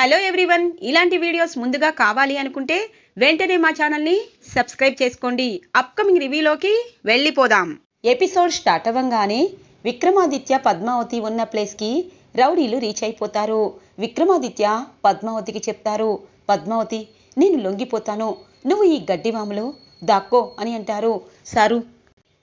Hello everyone ఇలాంటి videos ముందుగా కావాలి అనుకుంటే వెంటనే మా ఛానల్ని సబ్స్క్రైబ్ చేసుకోండి. అప్కమింగ్ రివ్యూలోకి వెళ్ళిపోదాం. ఎపిసోడ్ స్టార్ట్ అవ్వంగానే విక్రమాదిత్య పద్మావతి ఉన్న ప్లేస్కి రౌడీలు రీచ్ అయిపోతారు. విక్రమాదిత్య పద్మావతికి చెప్తారు పద్మావతి నేను లొంగిపోతాను. నువ్వు ఈ గడ్డివాములో దాక్కో అని అంటారు. సారు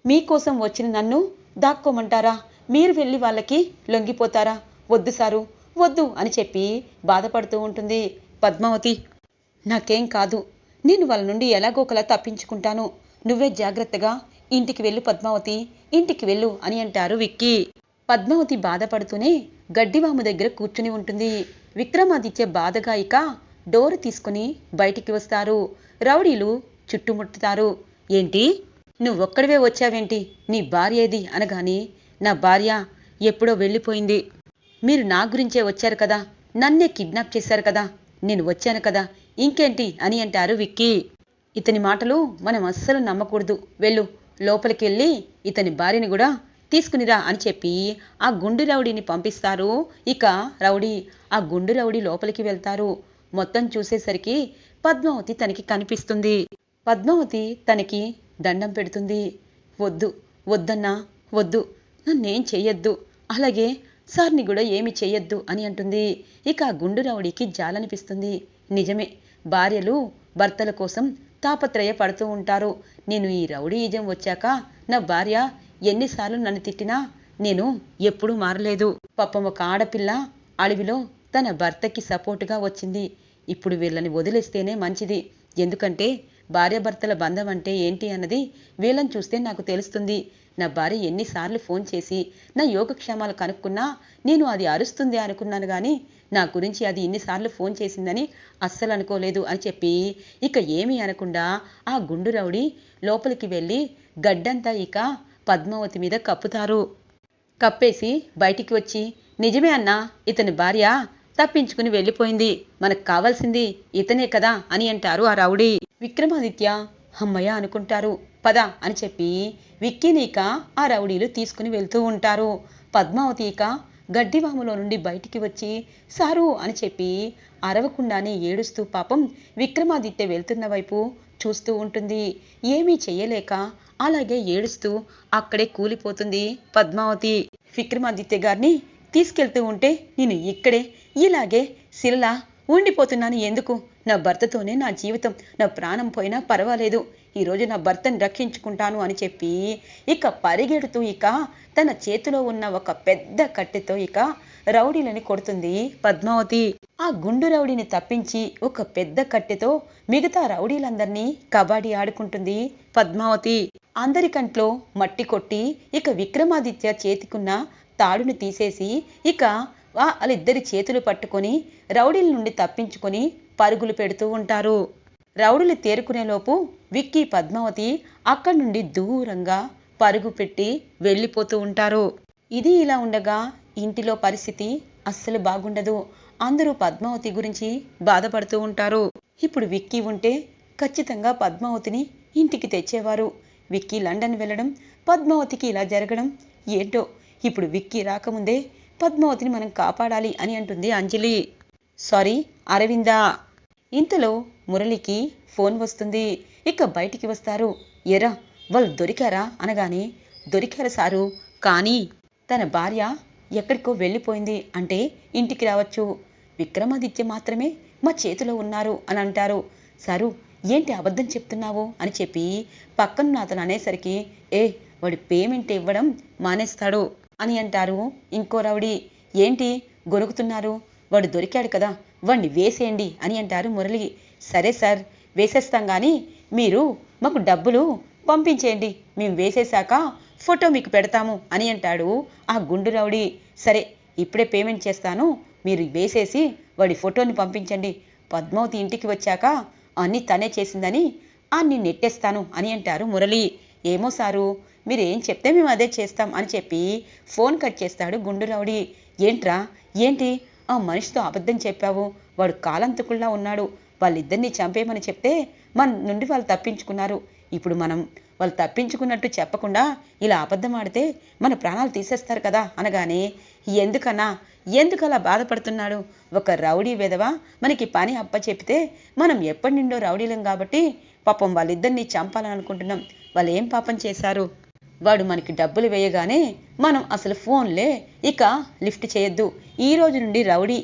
మీకోసం వచ్చిన నన్ను దాక్కోమంటారా? మీరు వెళ్ళి వాళ్ళకి లొంగిపోతారా? వద్దు సారు. వద్దు అని చెప్పి బాధపడుతూ ఉంటుంది పద్మావతి. నాకేం కాదు. నేను వాళ్ళ నుండి ఎలాగో ఒకలా తప్పించుకుంటాను. నువ్వే జాగ్రత్తగా ఇంటికి వెళ్ళు పద్మావతి. ఇంటికి వెళ్ళు అని అంటారు విక్కీ. పద్మావతి బాధపడుతూనే గడ్డివాము దగ్గర కూర్చుని ఉంటుంది. విక్రమాదిత్య బాధగా ఇక డోరు తీసుకుని బయటికి వస్తారు. రౌడీలు చుట్టుముట్టుతారు. ఏంటి? నువ్వొక్కడివే వచ్చావేంటి? నీ భార్య ఏది? అనగాని నా భార్య ఎప్పుడో వెళ్ళిపోయింది. మీరు నా గురించే వచ్చారు కదా? నన్నే కిడ్నాప్ చేశారు కదా? నేను వచ్చాను కదా? ఇంకేంటి అని అంటారు విక్కీ. ఇతని మాటలు మనం అస్సలు నమ్మకూడదు. వెళ్ళు లోపలికి వెళ్ళి ఇతని భార్యని కూడా తీసుకునిరా అని చెప్పి ఆ గుండు రౌడీని పంపిస్తారు. ఇక రౌడీ ఆ గుండు రౌడీ లోపలికి వెళ్తారు. మొత్తం చూసేసరికి పద్మావతి తనకి కనిపిస్తుంది. పద్మావతి తనకి దండం పెడుతుంది. వద్దు వద్దన్నా వద్దు నన్నేం చేయొద్దు అలాగే సార్ని కూడా ఏమి చేయొద్దు అని అంటుంది. ఇక ఆ గుండు రౌడీకి జాలనిపిస్తుంది. నిజమే భార్యలు భర్తల కోసం తాపత్రయ పడుతూ ఉంటారు. నేను ఈ రౌడీయిజం వచ్చాక నా భార్య ఎన్నిసార్లు నన్ను తిట్టినా నేను ఎప్పుడూ మారలేదు. పాపం ఒక ఆడపిల్ల అడవిలో తన భర్తకి సపోర్టుగా వచ్చింది. ఇప్పుడు వీళ్ళని వదిలేస్తేనే మంచిది. ఎందుకంటే భార్యాభర్తల బంధం అంటే ఏంటి అన్నది వీళ్ళని చూస్తే నాకు తెలుస్తుంది. నా భార్య ఎన్నిసార్లు ఫోన్ చేసి నా యోగక్షేమాలు కనుక్కున్నా నేను అది అరుస్తుంది అనుకున్నాను కానీ నా గురించి అది ఇన్నిసార్లు ఫోన్ చేసిందని అస్సలు అనుకోలేదు అని చెప్పి ఇక ఏమీ అనకుండా ఆ గుండు రౌడి లోపలికి వెళ్ళి గడ్డంతా ఇక పద్మావతి మీద కప్పుతారు. కప్పేసి బయటికి వచ్చి నిజమే అన్నా ఇతని భార్య తప్పించుకుని వెళ్ళిపోయింది. మనకు కావాల్సింది ఇతనే కదా అని అంటారు ఆ రౌడీ. విక్రమాదిత్య అమ్మయ్య అనుకుంటారు. పద అని చెప్పి విక్కీని ఆ రౌడీలు తీసుకుని వెళ్తూ ఉంటారు. పద్మావతి ఇక గడ్డివాములో నుండి బయటికి వచ్చి సారు అని చెప్పి అరవకుండానే ఏడుస్తూ పాపం విక్రమాదిత్య వెళ్తున్న వైపు చూస్తూ ఉంటుంది. ఏమీ చెయ్యలేక అలాగే ఏడుస్తూ అక్కడే కూలిపోతుంది పద్మావతి. విక్రమాదిత్య గారిని తీసుకెళ్తూ ఉంటే నేను ఇక్కడే ఇలాగే శిలలా ఉండిపోతున్నాను. ఎందుకు? నా భర్తతోనే నా జీవితం నా ప్రాణం పోయినా పర్వాలేదు. ఈరోజు నా భర్తను రక్షించుకుంటాను అని చెప్పి ఇక పరిగెడుతూ ఇక తన చేతిలో ఉన్న ఒక పెద్ద కట్టెతో ఇక రౌడీలని కొడుతుంది పద్మావతి. ఆ గుండు రౌడీని తప్పించి ఒక పెద్ద కట్టెతో మిగతా రౌడీలందరినీ కబడ్డీ ఆడుకుంటుంది పద్మావతి. అందరి కంట్లో మట్టి కొట్టి ఇక విక్రమాదిత్య చేతికున్న తాడును తీసేసి ఇక వాళ్ళిద్దరి చేతులు పట్టుకొని రౌడీల నుండి తప్పించుకొని పరుగులు పెడుతూ ఉంటారు. రౌడులు తేరుకునేలోపు విక్కీ పద్మావతి అక్కడి నుండి దూరంగా పరుగు పెట్టి వెళ్ళిపోతూ ఉంటారు. ఇది ఇలా ఉండగా ఇంటిలో పరిస్థితి అస్సలు బాగుండదు. అందరూ పద్మావతి గురించి బాధపడుతూ ఉంటారు. ఇప్పుడు విక్కీ ఉంటే ఖచ్చితంగా పద్మావతిని ఇంటికి తెచ్చేవారు. విక్కీ లండన్ వెళ్ళడం పద్మావతికి ఇలా జరగడం ఏంటో ఇప్పుడు విక్కీ రాకముందే పద్మావతిని మనం కాపాడాలి అని అంటుంది అంజలి. సారీ అరవిందా. ఇంతలో మురళికి ఫోన్ వస్తుంది. ఇక బయటికి వస్తారు. ఎరా వాళ్ళు దొరికారా? అనగానే దొరికారు సారు కానీ తన భార్య ఎక్కడికో వెళ్ళిపోయింది అంటే ఇంటికి రావచ్చు. విక్రమాదిత్య మాత్రమే మా చేతిలో ఉన్నారు అని అంటారు. సారు ఏంటి అబద్ధం చెప్తున్నావు? అని చెప్పి పక్కనున్న అతను అనేసరికి ఏ వాడి పేమెంట్ ఇవ్వడం మానేస్తాడు అని అంటారు ఇంకో రౌడీ. ఏంటి గొనుగుతున్నారు? వాడు దొరికాడు కదా వాడిని వేసేయండి అని అంటారు మురళి. సరే సార్ వేసేస్తాం కానీ మీరు మాకు డబ్బులు పంపించేయండి. మేము వేసేశాక ఫోటో మీకు పెడతాము అని అంటాడు ఆ గుండు రౌడీ. సరే ఇప్పుడే పేమెంట్ చేస్తాను మీరు వేసేసి వాడి ఫోటోని పంపించండి. పద్మావతి ఇంటికి వచ్చాక అన్నీ తనే చేసిందని అన్ని నెట్టేస్తాను అని అంటారు మురళి. ఏమో సారు మీరు ఏం చెప్తే మేము అదే చేస్తాం అని చెప్పి ఫోన్ కట్ చేస్తాడు గుండు రౌడీ. ఏంట్రా ఏంటి? ఆ మనిషితో అబద్ధం చెప్పావు. వాడు కాలంతకుల్లా ఉన్నాడు. వాళ్ళిద్దరిని చంపేయమని చెప్తే మన నుండి వాళ్ళు తప్పించుకున్నారు. ఇప్పుడు మనం వాళ్ళు తప్పించుకున్నట్టు చెప్పకుండా ఇలా అబద్ధం ఆడితే మన ప్రాణాలు తీసేస్తారు కదా అనగానే ఎందుకన్నా? ఎందుకు అలా బాధపడుతున్నాడు? ఒక రౌడీ విధవ? మనకి పని అప్ప చెప్తే మనం ఎప్పటి నుండో రౌడీలం కాబట్టి పాపం వాళ్ళిద్దరిని చంపాలని అనుకుంటున్నాం వాళ్ళు ఏం పాపం చేశారు? వాడు మనకి డబ్బులు వేయగానే మనం అసలు ఫోన్లే ఇక లిఫ్ట్ చేయొద్దు. ఈ రోజు నుండి రౌడీ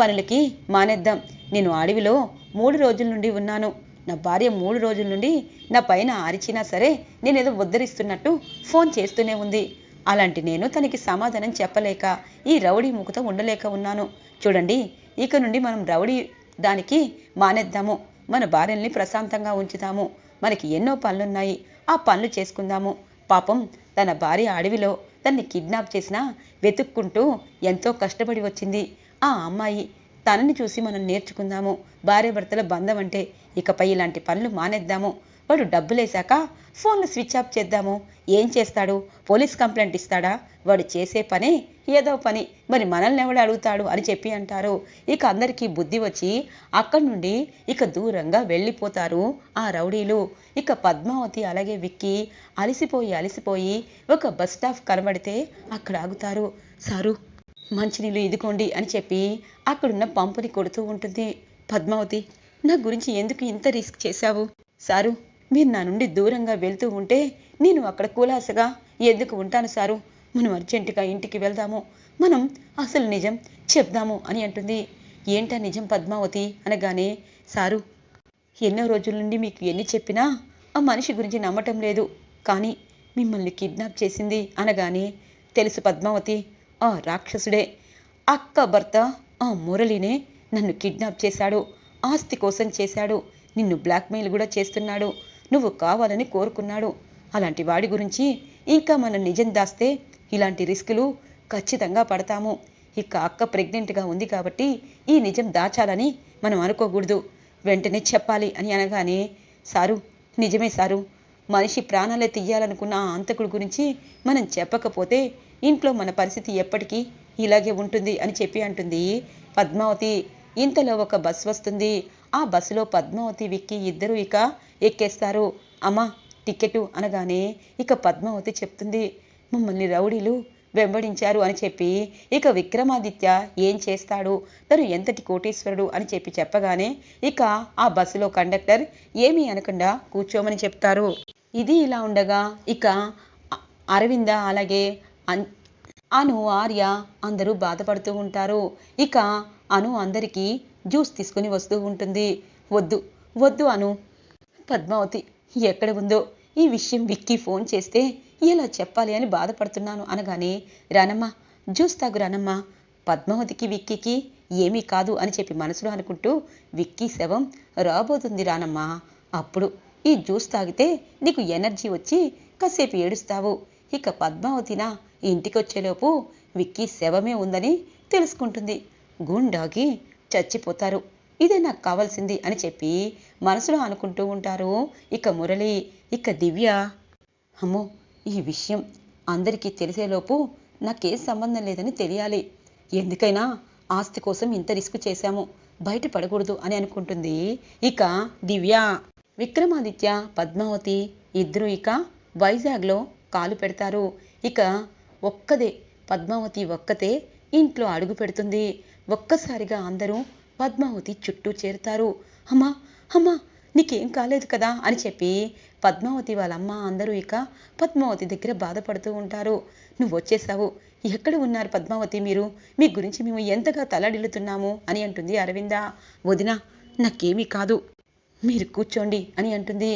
పనులకి మానేద్దాం. నేను అడవిలో మూడు రోజుల నుండి ఉన్నాను. నా భార్య మూడు రోజుల నుండి నా పైన అరిచినా సరే నేనేదో ఉద్ధరిస్తున్నట్టు ఫోన్ చేస్తూనే ఉంది. అలాంటి నేను తనకి సమాధానం చెప్పలేక ఈ రౌడీ ముఖతో ఉండలేక ఉన్నాను. చూడండి ఇక నుండి మనం రౌడీ దానికి మానేద్దాము. మన భార్యల్ని ప్రశాంతంగా ఉంచుతాము. మనకి ఎన్నో పనులున్నాయి. ఆ పనులు చేసుకుందాము. పాపం తన భార్య అడవిలో తన్ని కిడ్నాప్ చేసినా వెతుక్కుంటూ ఎంతో కష్టపడి వచ్చింది. ఆ అమ్మాయి తనని చూసి మనం నేర్చుకుందాము. భార్యాభర్తల బంధం అంటే ఇకపై ఇలాంటి పనులు మానేద్దాము. వాడు డబ్బులేశాక ఫోన్లు స్విచ్ ఆఫ్ చేద్దాము. ఏం చేస్తాడు? పోలీస్ కంప్లైంట్ ఇస్తాడా? వాడు చేసే పనే ఏదో పని. మరి మనల్ని ఎవడు అడుగుతాడు అని చెప్పి అంటారు. ఇక అందరికీ బుద్ధి వచ్చి అక్కడి నుండి ఇక దూరంగా వెళ్ళిపోతారు ఆ రౌడీలు. ఇక పద్మావతి అలాగే విక్కి అలసిపోయి అలసిపోయి ఒక బస్ స్టాప్ కనబడితే అక్కడ ఆగుతారు. సారు మంచినీళ్ళు ఇదిగోండి అని చెప్పి అక్కడున్న పంపుని కొడుతూ ఉంటుంది. పద్మావతి నా గురించి ఎందుకు ఇంత రిస్క్ చేశావు? సారు మీరు నా నుండి దూరంగా వెళ్తూ ఉంటే నేను అక్కడ కూలాసగా ఎందుకు ఉంటాను సారు? మనం అర్జెంటుగా ఇంటికి వెళ్దాము. మనం అసలు నిజం చెప్దాము అని అంటుంది. ఏంటా నిజం పద్మావతి? అనగానే సారు ఎన్నో రోజుల నుండి మీకు ఎన్ని చెప్పినా ఆ మనిషి గురించి నమ్మటం లేదు. కానీ మిమ్మల్ని కిడ్నాప్ చేసింది అనగానే తెలుసు పద్మావతి ఆ రాక్షసుడే. అక్క భర్త ఆ మురళినే నన్ను కిడ్నాప్ చేశాడు. ఆస్తి కోసం చేశాడు. నిన్ను బ్లాక్మెయిల్ కూడా చేస్తున్నాడు. నువ్వు కావాలని కోరుకున్నాడు. అలాంటి వాడి గురించి ఇంకా మనం నిజం దాస్తే ఇలాంటి రిస్కులు ఖచ్చితంగా పడతాము. ఇక అక్క ప్రెగ్నెంట్గా ఉంది కాబట్టి ఈ నిజం దాచాలని మనం అనుకోకూడదు. వెంటనే చెప్పాలి అని అనగానే సారు నిజమే సారు. మనిషి ప్రాణాలే తీయాలనుకున్న ఆ అంతకుడి గురించి మనం చెప్పకపోతే ఇంట్లో మన పరిస్థితి ఎప్పటికీ ఇలాగే ఉంటుంది అని చెప్పి అంటుంది పద్మావతి. ఇంతలో ఒక బస్ వస్తుంది. ఆ బస్సులో పద్మావతి విక్కి ఇద్దరు ఇక ఎక్కేస్తారు. అమ్మా టికెట్ అనగానే ఇక పద్మావతి చెప్తుంది మమ్మల్ని రౌడీలు వెంబడించారు అని చెప్పి. ఇక విక్రమాదిత్య ఏం చేస్తాడు? తను ఎంతటి కోటీశ్వరుడు అని చెప్పి చెప్పగానే ఇక ఆ బస్సులో కండక్టర్ ఏమీ అనకుండా కూర్చోమని చెప్తారు. ఇది ఇలా ఉండగా ఇక అరవింద అలాగే అన్- అను ఆర్య అందరూ బాధపడుతూ ఉంటారు. ఇక అను అందరికీ జ్యూస్ తీసుకుని వస్తూ ఉంటుంది. వద్దు వద్దు అను. పద్మావతి ఎక్కడ ఉందో? ఈ విషయం విక్కీ ఫోన్ చేస్తే ఎలా చెప్పాలి అని బాధపడుతున్నాను అనగానే రానమ్మ జ్యూస్ తాగు రానమ్మ. పద్మావతికి విక్కీకి ఏమీ కాదు అని చెప్పి మనసులో అనుకుంటూ విక్కీ శవం రాబోతుంది రానమ్మ. అప్పుడు ఈ జ్యూస్ తాగితే నీకు ఎనర్జీ వచ్చి కాసేపు ఏడుస్తావు. ఇక పద్మావతినా ఇంటికొచ్చేలోపు విక్కీ శవమే ఉందని తెలుసుకుంటుంది. గుండాగి చచ్చిపోతారు. ఇదే నాకు కావాల్సింది అని చెప్పి మనసులో అనుకుంటూ ఉంటారు. ఇక మురళి ఇక దివ్య. అమ్మో ఈ విషయం అందరికీ తెలిసేలోపు నాకేం సంబంధం లేదని తెలియాలి. ఎందుకైనా ఆస్తి కోసం ఇంత రిస్క్ చేశాము. బయట పడకూడదు అని అనుకుంటుంది. ఇక దివ్య. విక్రమాదిత్య పద్మావతి ఇద్దరు ఇక వైజాగ్లో కాలు పెడతారు. ఇక ఒక్కదే పద్మావతి ఒక్కతే ఇంట్లో అడుగు పెడుతుంది. ఒక్కసారిగా అందరూ పద్మావతి చుట్టూ చేరుతారు. అమ్మా అమ్మా నీకేం కాలేదు కదా? అని చెప్పి పద్మావతి వాళ్ళమ్మ అందరూ ఇక పద్మావతి దగ్గర బాధపడుతూ ఉంటారు. నువ్వు వచ్చేసావు. ఎక్కడ ఉన్నారు పద్మావతి మీరు? మీ గురించి మేము ఎంతగా తలడిల్లుతున్నాము? అని అంటుంది అరవింద. వదిన నాకేమీ కాదు. మీరు కూర్చోండి అని అంటుంది.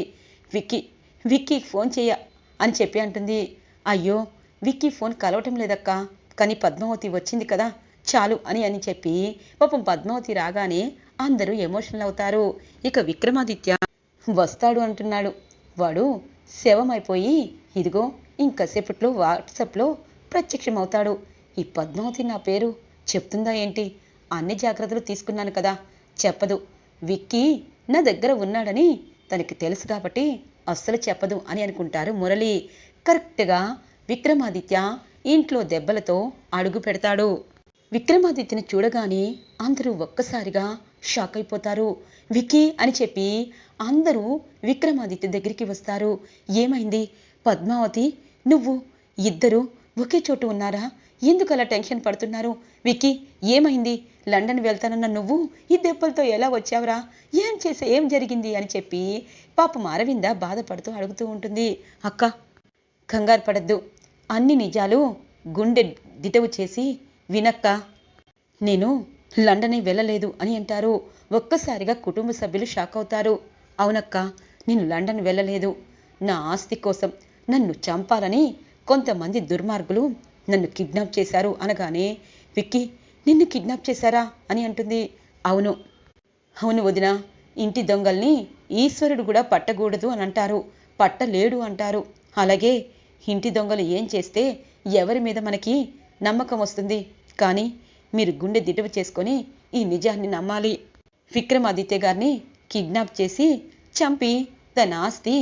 విక్కీ విక్కీకి ఫోన్ చేయ అని చెప్పి అంటుంది. అయ్యో విక్కీ ఫోన్ కలవటం లేదక్క. కానీ పద్మావతి వచ్చింది కదా. చాలు అని అని చెప్పి పాపం పద్మావతి రాగానే అందరూ ఎమోషనల్ అవుతారు. ఇక విక్రమాదిత్య వస్తాడు అంటున్నాడు. వాడు శవమైపోయి ఇదిగో ఇంకసేపట్లో వాట్సాప్లో ప్రత్యక్షమవుతాడు. ఈ పద్మావతి నా పేరు చెప్తుందా ఏంటి? అన్ని జాగ్రత్తలు తీసుకున్నాను కదా. చెప్పదు. విక్కీ నా దగ్గర ఉన్నాడని తనకి తెలుసు కాబట్టి అస్సలు చెప్పదు అని అనుకుంటారు మురళి. కరెక్ట్గా విక్రమాదిత్య ఇంట్లో దెబ్బలతో అడుగు పెడతాడు. విక్రమాదిత్యని చూడగానే అందరూ ఒక్కసారిగా షాక్ అయిపోతారు. విక్కీ అని చెప్పి అందరూ విక్రమాదిత్య దగ్గరికి వస్తారు. ఏమైంది? పద్మావతి నువ్వు ఇద్దరు ఒకే చోటు ఉన్నారా? ఎందుకు అలా టెన్షన్ పడుతున్నారు? విక్కీ ఏమైంది? లండన్ వెళ్తానన్న నువ్వు ఈ దెబ్బలతో ఎలా వచ్చావురా? ఏం చేసా ఏం జరిగింది? అని చెప్పి పాపం అరవింద బాధపడుతూ అడుగుతూ ఉంటుంది. అక్క కంగారు పడద్దు. అన్ని నిజాలు గుండె దిటవు చేసి వినక్క నేను లండనే వెళ్ళలేదు అని అంటారు. ఒక్కసారిగా కుటుంబ సభ్యులు షాక్ అవుతారు. అవునక్క నేను లండన్ వెళ్ళలేదు. నా ఆస్తి కోసం నన్ను చంపాలని కొంతమంది దుర్మార్గులు నన్ను కిడ్నాప్ చేశారు అనగానే విక్కీ నిన్ను కిడ్నాప్ చేశారా? అని అంటుంది. అవును. అవును వదిన ఇంటి దొంగల్ని ఈశ్వరుడు కూడా పట్టకూడదు అని అంటారు. పట్టలేడు అంటారు. అలాగే ఇంటి దొంగలు ఏం చేస్తే ఎవరి మీద మనకి నమ్మకం వస్తుంది? కానీ మీరు గుండె దిటవు చేసుకొని ఈ నిజాన్ని నమ్మాలి. విక్రమాదిత్య గారిని కిడ్నాప్ చేసి చంపి తన ఆస్తి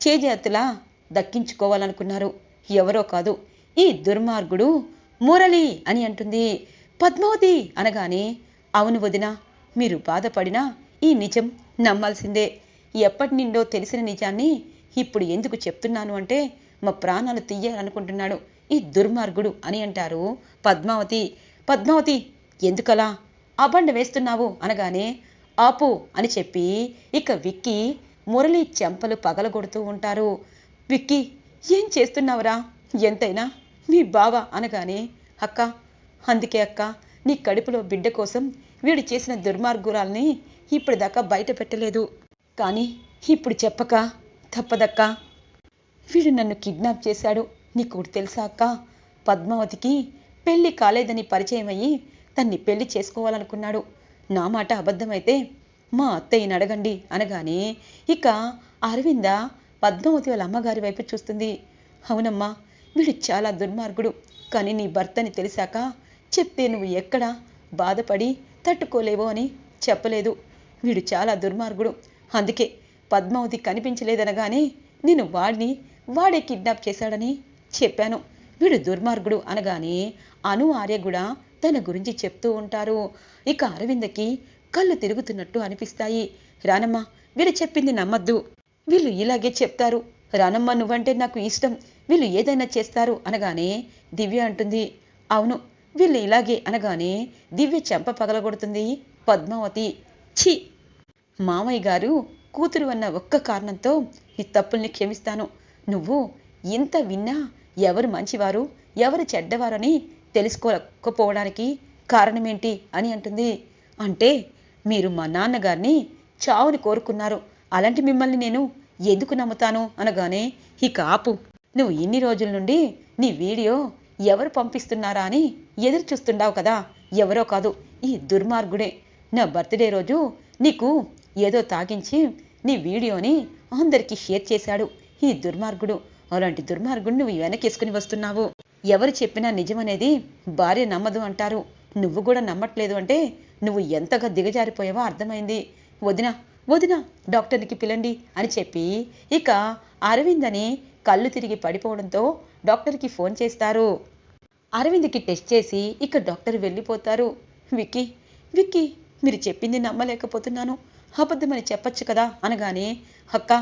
చేజేతులా దక్కించుకోవాలనుకున్నారు. ఎవరో కాదు ఈ దుర్మార్గుడు మురళి అని అంటుంది. పద్మావతి అనగానే అవును వదిన మీరు బాధపడినా ఈ నిజం నమ్మాల్సిందే. ఎప్పటి నిండో తెలిసిన నిజాన్ని ఇప్పుడు ఎందుకు చెప్తున్నాను అంటే మా ప్రాణాలు తీయాలనుకుంటున్నాడు. ఈ దుర్మార్గుడు అని అంటారు పద్మావతి. పద్మావతి ఎందుకలా? అబండ వేస్తున్నావు అనగానే ఆపు అని చెప్పి ఇక విక్కీ మురళి చెంపలు పగలగొడుతూ ఉంటారు. విక్కీ ఏం చేస్తున్నావురా? ఎంతైనా? మీ బావ అనగానే అక్క అందుకే అక్క నీ కడుపులో బిడ్డ కోసం వీడు చేసిన దుర్మార్గురాల్ని ఇప్పటిదాకా బయట పెట్టలేదు. కానీ ఇప్పుడు చెప్పక తప్పదక్క? వీడు నన్ను కిడ్నాప్ చేశాడు. నీకు తెలుసా అక్క? పద్మావతికి పెళ్ళి కాలేదని పరిచయం అయ్యి తన్ని పెళ్ళి చేసుకోవాలనుకున్నాడు. నా మాట అబద్ధమైతే మా అత్తయ్యని అడగండి అనగానే ఇక అరవింద పద్మావతి వాళ్ళ అమ్మగారి వైపు చూస్తుంది. అవునమ్మా వీడు చాలా దుర్మార్గుడు. కానీ నీ భర్తని తెలిసాక చెప్తే నువ్వు ఎక్కడ బాధపడి తట్టుకోలేవో అని చెప్పలేదు. వీడు చాలా దుర్మార్గుడు. అందుకే పద్మావతి కనిపించలేదనగానే నేను వాడిని వాడే కిడ్నాప్ చేశాడని చెప్పాను. వీడు దుర్మార్గుడు అనగానే అను ఆర్య కూడా తన గురించి చెప్తూ ఉంటారు. ఇక అరవిందకి కళ్ళు తిరుగుతున్నట్టు అనిపిస్తాయి. రానమ్మ వీళ్ళు చెప్పింది నమ్మద్దు. వీళ్ళు ఇలాగే చెప్తారు. రానమ్మ నువ్వంటే నాకు ఇష్టం. వీళ్ళు ఏదైనా చేస్తారు అనగానే దివ్య అంటుంది. అవును వీళ్ళు ఇలాగే అనగానే దివ్య చెంప పగలగొడుతుంది పద్మావతి. ఛీ! మామయ్య గారు కూతురు అన్న ఒక్క కారణంతో ఈ తప్పుల్ని క్షమిస్తాను. నువ్వు ఇంత విన్నా ఎవరు మంచివారు ఎవరు చెడ్డవారని తెలుసుకోకపోవడానికి కారణమేంటి అని అంటుంది. అంటే మీరు మా నాన్నగారిని చావుని కోరుకున్నారు. అలాంటి మిమ్మల్ని నేను ఎందుకు నమ్ముతాను అనగానే ఇక ఆపు. నువ్వు ఇన్ని రోజుల నుండి నీ వీడియో ఎవరు పంపిస్తున్నారా అని ఎదురు చూస్తుండావు కదా. ఎవరో కాదు ఈ దుర్మార్గుడే. నా బర్త్డే రోజు నీకు ఏదో తాగించి నీ వీడియోని అందరికీ షేర్ చేశాడు. ఈ దుర్మార్గుడు. అలాంటి దుర్మార్గుడు నువ్వు వెనకేసుకుని వస్తున్నావు. ఎవరు చెప్పినా నిజమనేది భార్య నమ్మదు అంటారు. నువ్వు కూడా నమ్మట్లేదు అంటే నువ్వు ఎంతగా దిగజారిపోయావో అర్థమైంది. వదిన వదిన డాక్టర్కి పిలండి అని చెప్పి ఇక అరవింద్ అని కళ్ళు తిరిగి పడిపోవడంతో డాక్టర్కి ఫోన్ చేస్తారు. అరవింద్కి టెస్ట్ చేసి ఇక డాక్టర్ వెళ్ళిపోతారు. విక్కీ విక్కీ మీరు చెప్పింది నమ్మలేకపోతున్నాను. అబద్ధమని చెప్పచ్చు కదా అనగానే అక్క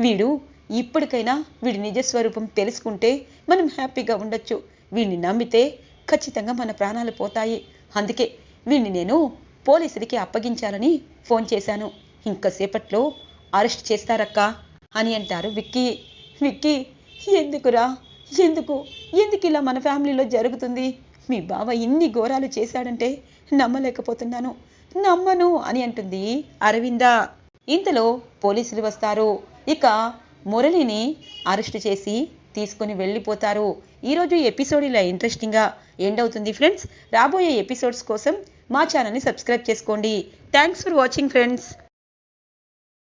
వీడు ఇప్పటికైనా వీడి నిజస్వరూపం తెలుసుకుంటే మనం హ్యాపీగా ఉండొచ్చు. వీడిని నమ్మితే ఖచ్చితంగా మన ప్రాణాలు పోతాయి. అందుకే వీడిని నేను పోలీసులకి అప్పగించాలని ఫోన్ చేశాను. ఇంకసేపట్లో అరెస్ట్ చేస్తారక్క అని అంటారు విక్కీ. విక్కీ ఎందుకురా? ఎందుకు? ఎందుకు ఇలా మన ఫ్యామిలీలో జరుగుతుంది? మీ బావ ఇన్ని ఘోరాలు చేశాడంటే నమ్మలేకపోతున్నాను. నమ్మను అని అంటుంది అరవింద. ఇంతలో పోలీసులు వస్తారు. ఇక మురళిని అరెస్ట్ చేసి తీసుకుని వెళ్ళిపోతారు. ఈరోజు ఎపిసోడ్ ఇలా ఇంట్రెస్టింగ్గా ఎండ్ అవుతుంది ఫ్రెండ్స్ రాబోయే ఎపిసోడ్స్ కోసం మా ఛానల్ని సబ్స్క్రైబ్ చేసుకోండి. Thanks for watching friends